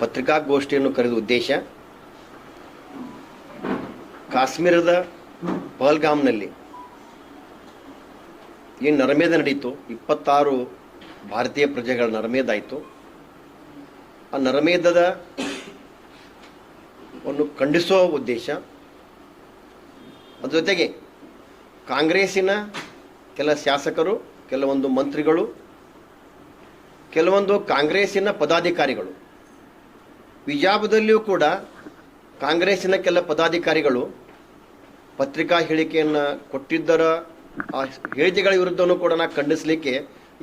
ಪತ್ರಿಕಾಗೋಷ್ಠಿಯನ್ನು ಕರೆದ ಉದ್ದೇಶ ಕಾಶ್ಮೀರದ ಪಹಲ್ಗಾಮ್ನಲ್ಲಿ ಏನು ನರಮೇಧ ನಡೀತು. ಇಪ್ಪತ್ತಾರು ಭಾರತೀಯ ಪ್ರಜೆಗಳ ನರಮೇಧ ಆಯಿತು ಆ ನರಮೇಧದ ಒಂದು ಖಂಡಿಸುವ ಉದ್ದೇಶ ಅದ್ರ ಜೊತೆಗೆ ಕಾಂಗ್ರೆಸ್ಸಿನ ಕೆಲ ಶಾಸಕರು, ಕೆಲವೊಂದು ಮಂತ್ರಿಗಳು, ಕೆಲವೊಂದು ಕಾಂಗ್ರೆಸ್ಸಿನ ಪದಾಧಿಕಾರಿಗಳು ವಿಜಾಪುರದಲ್ಲಿಯೂ ಕೂಡ ಕಾಂಗ್ರೆಸ್ಸಿನ ಕೆಲ ಪದಾಧಿಕಾರಿಗಳು ಪತ್ರಿಕಾ ಹೇಳಿಕೆಯನ್ನು ಕೊಟ್ಟಿದ್ದರ, ಆ ಹೇಳಿಕೆಗಳ ವಿರುದ್ಧವೂ ಕೂಡ ನಾ ಖಂಡಿಸಲಿಕ್ಕೆ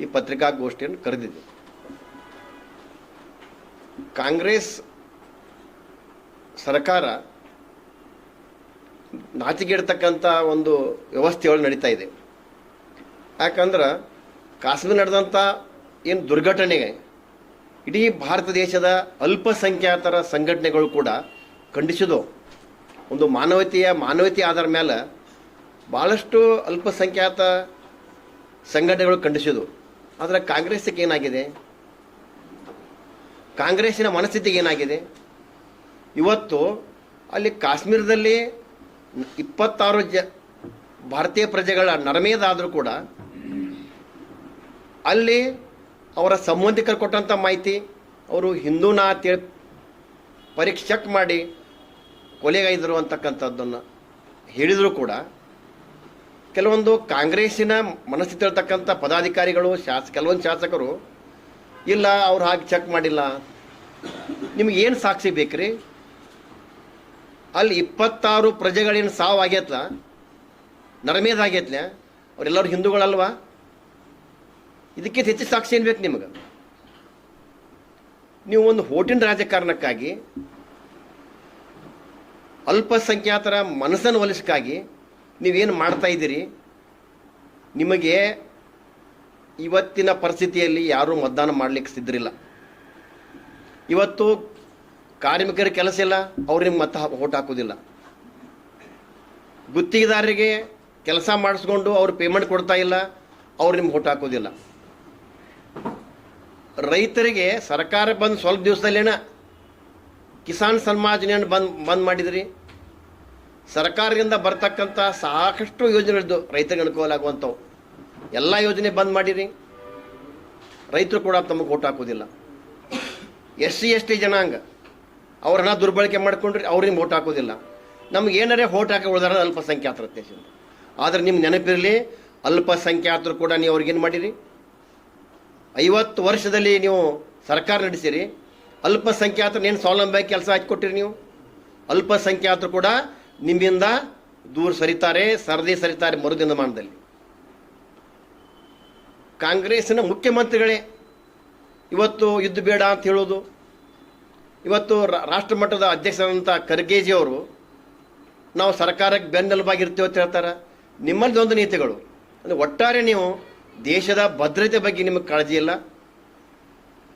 ಈ ಪತ್ರಿಕಾಗೋಷ್ಠಿಯನ್ನು ಕರೆದಿದ್ದೆ. ಕಾಂಗ್ರೆಸ್ ಸರ್ಕಾರ ನಾಚಿಗೆಡ್ತಕ್ಕಂಥ ಒಂದು ವ್ಯವಸ್ಥೆಯೊಳಗೆ ನಡೀತಾ ಇದೆ. ಯಾಕಂದ್ರೆ ಕಾಶ್ಮೀರ ನಡೆದಂಥ ಏನು ದುರ್ಘಟನೆಗೆ ಇಡೀ ಭಾರತ ದೇಶದ ಅಲ್ಪಸಂಖ್ಯಾತರ ಸಂಘಟನೆಗಳು ಕೂಡ ಖಂಡಿಸಿದವು. ಒಂದು ಮಾನವತೆಯ ಮಾನವತೆ ಆಧಾರ ಮೇಲೆ ಭಾಳಷ್ಟು ಅಲ್ಪಸಂಖ್ಯಾತ ಸಂಘಟನೆಗಳು ಖಂಡಿಸಿದವು. ಆದರೆ ಕಾಂಗ್ರೆಸ್ಸಿಗೆ ಏನಾಗಿದೆ? ಕಾಂಗ್ರೆಸ್ಸಿನ ಮನಸ್ಥಿತಿಗೆ ಏನಾಗಿದೆ? ಇವತ್ತು ಅಲ್ಲಿ ಕಾಶ್ಮೀರದಲ್ಲಿ ಇಪ್ಪತ್ತಾರು ಜ, ಭಾರತೀಯ ಪ್ರಜೆಗಳ ನರಮೇದಾದರೂ ಕೂಡ ಅಲ್ಲಿ ಅವರ ಸಂಬಂಧಿಕರು ಕೊಟ್ಟಂಥ ಮಾಹಿತಿ, ಅವರು ಹಿಂದೂನಾ ತಿಳ್ ಪರೀಕ್ಷೆ ಚೆಕ್ ಮಾಡಿ ಕೊಲೆಗೈದರು ಅಂತಕ್ಕಂಥದ್ದನ್ನು ಹೇಳಿದರೂ ಕೂಡ. ಕೆಲವೊಂದು ಕಾಂಗ್ರೆಸ್ಸಿನ ಮನಸ್ಸಿತಿರ್ತಕ್ಕಂಥ ಪದಾಧಿಕಾರಿಗಳು, ಶಾಸ, ಕೆಲವೊಂದು ಶಾಸಕರು, ಇಲ್ಲ ಅವ್ರು ಹಾಗೆ ಚೆಕ್ ಮಾಡಿಲ್ಲ. ನಿಮ್ಗೆ ಏನು ಸಾಕ್ಷಿ ಬೇಕ್ರಿ? ಅಲ್ಲಿ ಇಪ್ಪತ್ತಾರು ಪ್ರಜೆಗಳೇನು ಸಾವು ಆಗೈತ್ಲ ನರಮೇಧ ಆಗೈತ್ಲ ಅವರೆಲ್ಲರೂ ಹಿಂದೂಗಳಲ್ವಾ? ಇದಕ್ಕೆ ಹೆಚ್ಚು ಸಾಕ್ಷಿ ಏನು ಬೇಕು ನಿಮಗೆ? ನೀವು ಒಂದು ಹೋಟಿನ ರಾಜಕಾರಣಕ್ಕಾಗಿ, ಅಲ್ಪಸಂಖ್ಯಾತರ ಮನಸ್ಸನ್ನು ಒಲಿಸಕ್ಕಾಗಿ ನೀವೇನು ಮಾಡ್ತಾ ಇದ್ದೀರಿ? ನಿಮಗೆ ಇವತ್ತಿನ ಪರಿಸ್ಥಿತಿಯಲ್ಲಿ ಯಾರೂ ಮತದಾನ ಮಾಡಲಿಕ್ಕೆ ಸಿದ್ಧರಿಲ್ಲ. ಇವತ್ತು ಕಾರ್ಮಿಕರ ಕೆಲಸ ಇಲ್ಲ, ಅವ್ರು ನಿಮ್ಗೆ ಮತ ಓಟ್ ಹಾಕೋದಿಲ್ಲ ಗುತ್ತಿಗೆದಾರರಿಗೆ ಕೆಲಸ ಮಾಡಿಸ್ಕೊಂಡು ಅವ್ರು ಪೇಮೆಂಟ್ ಕೊಡ್ತಾ ಇಲ್ಲ, ಅವ್ರು ನಿಮ್ಗೆ ಓಟ್ ಹಾಕೋದಿಲ್ಲ ರೈತರಿಗೆ ಸರ್ಕಾರ ಬಂದು ಸ್ವಲ್ಪ ದಿವಸದಲ್ಲೇನ ಕಿಸಾನ್ ಸನ್ಮಾನ್ ಯೋಜನೆಯನ್ನು ಬಂದ್ ಬಂದ್ ಮಾಡಿದ್ರಿ. ಸರ್ಕಾರದಿಂದ ಬರ್ತಕ್ಕಂಥ ಸಾಕಷ್ಟು ಯೋಜನೆಗಳಿದ್ದು ರೈತರಿಗೆ ಅನುಕೂಲ ಆಗುವಂಥವು. ಎಲ್ಲ ಯೋಜನೆ ಬಂದ್ ಮಾಡಿರಿ. ರೈತರು ಕೂಡ ತಮಗೆ ಓಟ್ ಹಾಕೋದಿಲ್ಲ ಎಸ್ ಸಿ, ಎಸ್ ಟಿ ಜನಾಂಗ, ಅವ್ರನ್ನ ದುರ್ಬಳಕೆ ಮಾಡ್ಕೊಂಡ್ರಿ ಅವ್ರಿಗೆ ಓಟ್ ಹಾಕೋದಿಲ್ಲ ನಮ್ಗೆ ಏನಾರೇ ಓಟ್ ಹಾಕಿ ಉಳಿದಾರ ಅಲ್ಪಸಂಖ್ಯಾತರ ದೇಶದಿಂದ ಆದರೆ ನಿಮ್ಮ ನೆನಪಿರಲಿ, ಅಲ್ಪಸಂಖ್ಯಾತರು ಕೂಡ ನೀವು ಅವ್ರಿಗೇನು ಮಾಡಿರಿ? ಐವತ್ತು ವರ್ಷದಲ್ಲಿ ನೀವು ಸರ್ಕಾರ ನಡೆಸಿರಿ. ಅಲ್ಪಸಂಖ್ಯಾತರು ಏನು ಸ್ವಾವಲಂಬಿಯಾಗಿ ಕೆಲಸ ಹಾಕಿಕೊಟ್ಟಿರಿ ನೀವು. ಅಲ್ಪಸಂಖ್ಯಾತರು ಕೂಡ ನಿಮ್ಮಿಂದ ದೂರ ಸರಿತಾರೆ, ಸರದಿ ಸರಿತಾರೆ ಮರುದಿನ ಮಾನದಲ್ಲಿ. ಕಾಂಗ್ರೆಸ್ನ ಮುಖ್ಯಮಂತ್ರಿಗಳೇ, ಇವತ್ತು ಯುದ್ಧ ಬೇಡ ಅಂತ ಹೇಳೋದು ಇವತ್ತು ರಾಷ್ಟ್ರ ಮಟ್ಟದ ಅಧ್ಯಕ್ಷರಾದಂಥ ಖರ್ಗೇಜಿ ಅವರು, ನಾವು ಸರ್ಕಾರಕ್ಕೆ ಬೆನ್ನೆಲುಬಾಗಿರ್ತೀವಿ ಅಂತ ಹೇಳ್ತಾರೆ. ನಿಮ್ಮಲ್ಲಿ ಒಂದು ನೀತಿಗಳು. ಅಂದರೆ ಒಟ್ಟಾರೆ ನೀವು ದೇಶದ ಭದ್ರತೆ ಬಗ್ಗೆ ನಿಮಗೆ ಕಾಳಜಿ ಇಲ್ಲ?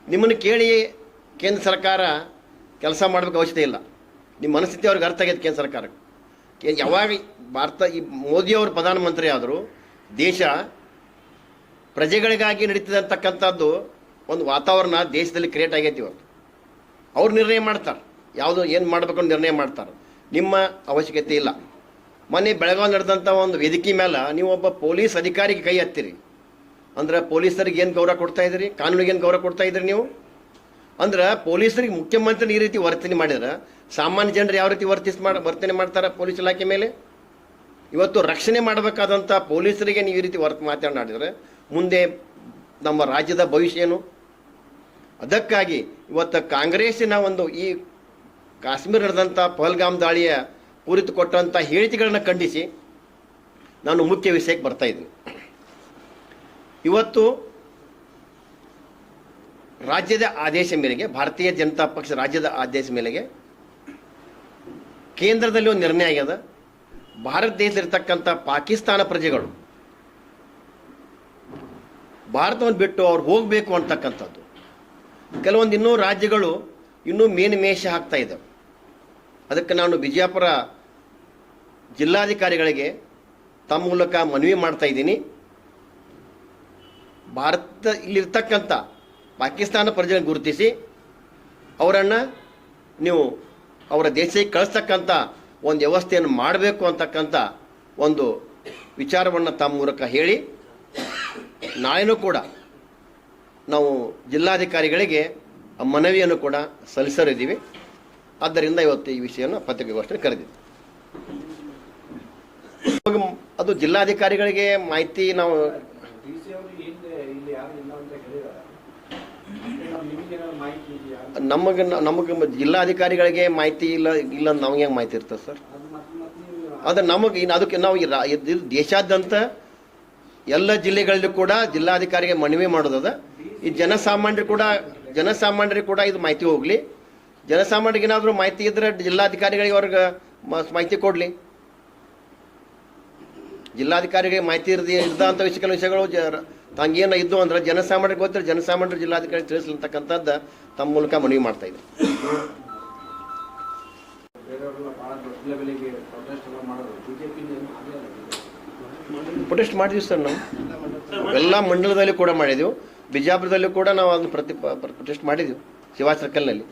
ನಿಮ್ಮನ್ನು ಕೇಳಿ ಕೇಂದ್ರ ಸರ್ಕಾರ ಕೆಲಸ ಮಾಡಬೇಕು ಅವಶ್ಯಕತೆ ಇಲ್ಲ. ನಿಮ್ಮ ಮನಸ್ಥಿತಿ ಅವ್ರಿಗೆ ಅರ್ಥ ಆಗೈತೆ ಕೇಂದ್ರ ಸರ್ಕಾರಕ್ಕೆ. ಯಾವಾಗ ಭಾರತ, ಈ ಮೋದಿಯವರು ಪ್ರಧಾನಮಂತ್ರಿ ಆದರೂ ದೇಶ ಪ್ರಜೆಗಳಿಗಾಗಿ ನಡೀತದೆ ಅಂತಕ್ಕಂಥದ್ದು ಒಂದು ವಾತಾವರಣ ದೇಶದಲ್ಲಿ ಕ್ರಿಯೇಟ್ ಆಗೈತಿ ಇವತ್ತು ಅವ್ರು ನಿರ್ಣಯ ಮಾಡ್ತಾರೆ. ಯಾವುದು ಏನು ಮಾಡಬೇಕು ಅಂತ ನಿರ್ಣಯ ಮಾಡ್ತಾರೆ. ನಿಮ್ಮ ಅವಶ್ಯಕತೆ ಇಲ್ಲ. ಮೊನ್ನೆ ಬೆಳಗಾವಿ ನಡೆದಂಥ ಒಂದು ವೇದಿಕೆ ಮೇಲೆ ನೀವು ಒಬ್ಬ ಪೊಲೀಸ್ ಅಧಿಕಾರಿಗೆ ಕೈ ಹತ್ತಿರಿ ಅಂದ್ರೆ ಪೊಲೀಸರಿಗೆ ಏನು ಗೌರವ ಕೊಡ್ತಾ ಇದ್ದೀರಿ? ಕಾನೂನಿಗೆ ಏನು ಗೌರವ ಕೊಡ್ತಾ ಇದ್ದೀರಿ ನೀವು? ಅಂದ್ರೆ ಪೊಲೀಸರಿಗೆ ಮುಖ್ಯಮಂತ್ರಿ ಈ ರೀತಿ ವರ್ತನೆ ಮಾಡಿದ್ರೆ ಸಾಮಾನ್ಯ ಜನರು ಯಾವ ರೀತಿ ವರ್ತಿಸ್ ಮಾಡ ವರ್ತನೆ ಮಾಡ್ತಾರೆ ಪೊಲೀಸ್ ಇಲಾಖೆ ಮೇಲೆ? ಇವತ್ತು ರಕ್ಷಣೆ ಮಾಡಬೇಕಾದಂಥ ಪೊಲೀಸರಿಗೆ ನೀವು ಈ ರೀತಿ ವರ್ತ ಮಾತನಾಡಿದರೆ ಮುಂದೆ ನಮ್ಮ ರಾಜ್ಯದ ಭವಿಷ್ಯ ಏನು? ಅದಕ್ಕಾಗಿ ಇವತ್ತು ಕಾಂಗ್ರೆಸ್ಸಿನ ಒಂದು ಈ ಕಾಶ್ಮೀರ ನಡೆದಂಥ ಪಹಲ್ಗಾಮ್ ದಾಳಿಯ ಕುರಿತು ಕೊಟ್ಟಂಥ ಹೇಳಿಕೆಗಳನ್ನು ಖಂಡಿಸಿ ನಾನು ಮುಖ್ಯ ವಿಷಯಕ್ಕೆ ಬರ್ತಾ ಇದ್ದೀನಿ. ಇವತ್ತು ರಾಜ್ಯದ ಆದೇಶ ಮೇರೆಗೆ, ಭಾರತೀಯ ಜನತಾ ಪಕ್ಷ ರಾಜ್ಯದ ಆದೇಶ ಮೇರೆಗೆ ಕೇಂದ್ರದಲ್ಲಿ ಒಂದು ನಿರ್ಣಯ ಆಗ್ಯದ. ಭಾರತ ದೇಶದಲ್ಲಿರ್ತಕ್ಕಂಥ ಪಾಕಿಸ್ತಾನ ಪ್ರಜೆಗಳು ಭಾರತವನ್ನು ಬಿಟ್ಟು ಅವ್ರು ಹೋಗಬೇಕು ಅಂತಕ್ಕಂಥದ್ದು. ಕೆಲವೊಂದು ಇನ್ನೂ ರಾಜ್ಯಗಳು ಇನ್ನೂ ಮೇನ್ ಮೇಷ ಹಾಕ್ತಾ ಇದ್ದಾವೆ ಅದಕ್ಕೆ ನಾನು ವಿಜಯಪುರ ಜಿಲ್ಲಾಧಿಕಾರಿಗಳಿಗೆ ತಮ್ಮ ಮೂಲಕ ಮನವಿ ಮಾಡ್ತಾ ಇದ್ದೀನಿ. ಭಾರತ ಇಲ್ಲಿರ್ತಕ್ಕಂಥ ಪಾಕಿಸ್ತಾನ ಪ್ರಜೆಯನ್ನು ಗುರುತಿಸಿ ಅವರನ್ನು ನೀವು ಅವರ ದೇಶಕ್ಕೆ ಕಳಿಸ್ತಕ್ಕಂಥ ಒಂದು ವ್ಯವಸ್ಥೆಯನ್ನು ಮಾಡಬೇಕು ಅಂತಕ್ಕಂಥ ಒಂದು ವಿಚಾರವನ್ನು ತಮ್ಮ ಮೂಲಕ ಹೇಳಿ ನಾಳೆನೂ ಕೂಡ ನಾವು ಜಿಲ್ಲಾಧಿಕಾರಿಗಳಿಗೆ ಮನವಿಯನ್ನು ಕೂಡ ಸಲ್ಲಿಸಲಿದ್ದೀವಿ. ಆದ್ದರಿಂದ ಇವತ್ತು ಈ ವಿಷಯವನ್ನು ಪತ್ರಿಕಾಗೋಷ್ಠಿ ಕರೆದಿದ್ದೆ. ಅದು ಜಿಲ್ಲಾಧಿಕಾರಿಗಳಿಗೆ ಮಾಹಿತಿ ನಾವು ಡಿ ಸಿ ಅವರು ಹಿಂದೆ ಇಲ್ಲಿ ಯಾರು ಇಲ್ಲ ಅಂತ ಹೇಳಿದ್ದಾರೆ ನಿಮಗೇನಾದ್ರು ಮಾಹಿತಿ ಇದೆಯಾ ನಮಗೆ ನಮಗೆ ಜಿಲ್ಲಾಧಿಕಾರಿಗಳಿಗೆ ಮಾಹಿತಿ ಇಲ್ಲ ಇಲ್ಲ ನಮಗೆ ಹೆಂಗೆ ಮಾಹಿತಿ ಇರ್ತದೆ ಸರ್? ಅದು ನಮಗೆ ಇನ್ನು ಅದಕ್ಕೆ ನಾವು ದೇಶಾದ್ಯಂತ ಎಲ್ಲ ಜಿಲ್ಲೆಗಳಲ್ಲೂ ಕೂಡ ಜಿಲ್ಲಾಧಿಕಾರಿಗೆ ಮನವಿ ಮಾಡೋದದ. ಈ ಜನಸಾಮಾನ್ಯರು ಕೂಡ, ಜನಸಾಮಾನ್ಯರಿಗೆ ಕೂಡ ಇದು ಮಾಹಿತಿ ಹೋಗಲಿ. ಜನಸಾಮಾನ್ಯರಿಗೆ ಏನಾದರೂ ಮಾಹಿತಿ ಇದ್ರೆ ಜಿಲ್ಲಾಧಿಕಾರಿಗಳಿಗೆ ಅವ್ರಿಗೆ ಮಾಹಿತಿ ಕೊಡಲಿ. ಜಿಲ್ಲಾಧಿಕಾರಿಗೆ ಮಾಹಿತಿ ಇರ್ದಿ ಇರ್ದಂಥ ವಿಷಯಗಳು ಜ ತಂಗೇನ ಇದ್ದು ಅಂದ್ರೆ ಜನಸಾಮಾನ್ಯರಿಗೆ ಗೊತ್ತಿರ ಜನಸಾಮಾನ್ಯರು ಜಿಲ್ಲಾಧಿಕಾರಿ ತಿಳಿಸಲಂತಕ್ಕಂಥದ್ದು ತಮ್ಮ ಮೂಲಕ ಮನವಿ ಮಾಡ್ತಾ ಇದ್ದಾರೆ ಆಗಲಿಲ್ಲ ಪ್ರೊಟೆಸ್ಟ್ ಮಾಡಿದ್ವಿ ಸರ್ ನಾವು. ಎಲ್ಲ ಮಂಡಲದಲ್ಲಿ ಕೂಡ ಮಾಡಿದೆವು. ಬಿಜಾಪುರದಲ್ಲೂ ಕೂಡ ನಾವು ಅದನ್ನು ಪ್ರತಿ ಪ್ರೊಟೆಸ್ಟ್ ಮಾಡಿದೆವು. ಶಿವಾ ಸರ್ಕಲ್ನಲ್ಲಿ